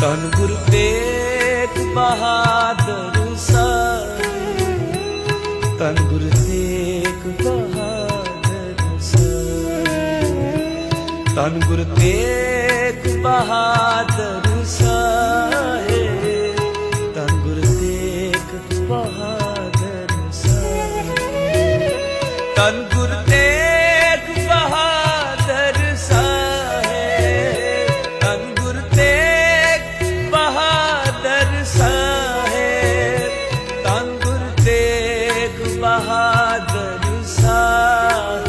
ਧੰਨ ਗੁਰ ਤੇਗ ਬਹਾਦਰ ਸਾਹਿਬ। ਧੰਨ ਗੁਰ ਤੇਗ ਬਹਾਦਰ ਸਾਹਿਬ। ਧੰਨ ਗੁਰ ਤੇਗ ਬਹਾਦਰ ਸਾਹਿਬ। ਧੰਨ ਬਹਾਦਰ ਸਾਹਿਬ। बहादुर साथ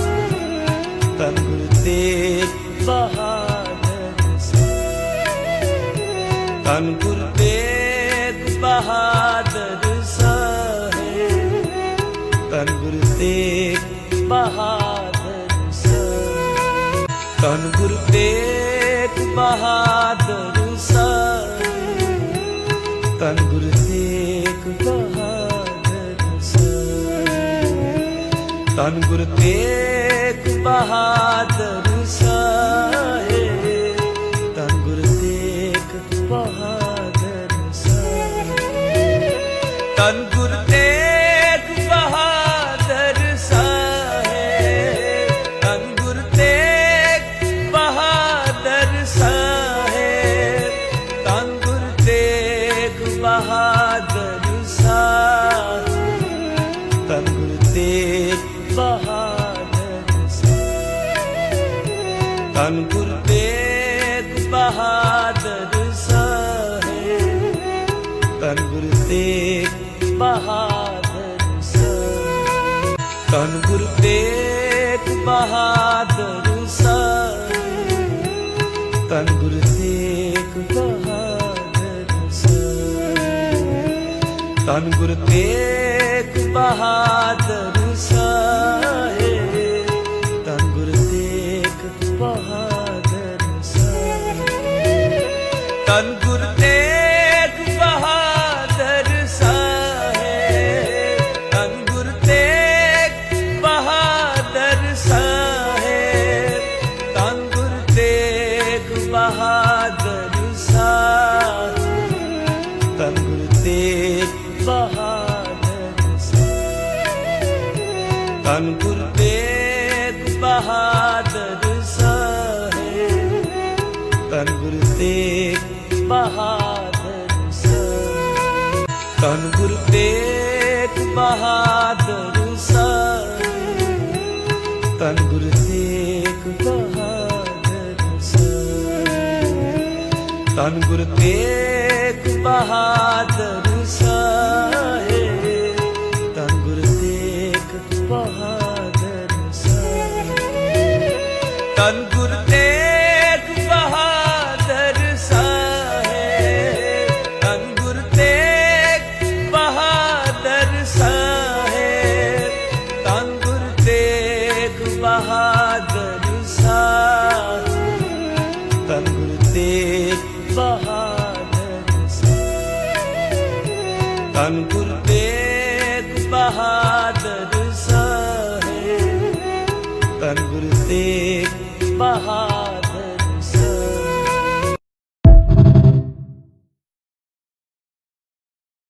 प्रभु तेग बहादुर साथ तन गुरुदेव बहादुर साहे तन गुरुदेव बहादुर साहे तन गुरुदेव बहादुर साहे तन गुरु ਧੰਨ ਗੁਰ ਤੇਗ ਬਹਾਦਰ ਸਾਹਿਬ ਧੰਨ ਗੁਰ ਤੇਗ ਬਹਾਦਰ ਸਾਹਿਬ ਧੰਨ ਗੁਰ ਤੇਗ ਕਾਨਪੁਰ ਗੁਰ ਬਹਾਦਰ ਸਾਹਿਬ ਤੇਗ ਬਹਾਦਰ ਸਾਹਿਬ ਕਾਨਪੁਰ ਤੇਗ ਤੇਗ ਬਹਾਦਰ ਸਾਹਿਬ ਕਾਨਪੁਰ ਤੇਗ ਬਹਾਦਰ ਕਾਨਪੁਰ ਤੇਗ ਬਹਾਦਰ ਸਾਹਿਬ ਕਾਨਪੁਰ ਤੇਗ ਬਹਾਦਰ ਸਾਹਿਬ ਕਾਨਪੁਰ ਤੇਗ ਬਹਾਦਰ ਤੇਗ ਬਹਾਦਰ ਸਾਹਿਬ ਕਾਨਪੁਰ ਤੇਗ ਬਹਾਦਰ ਸਾਹਿਬ बहादुर सा तन car.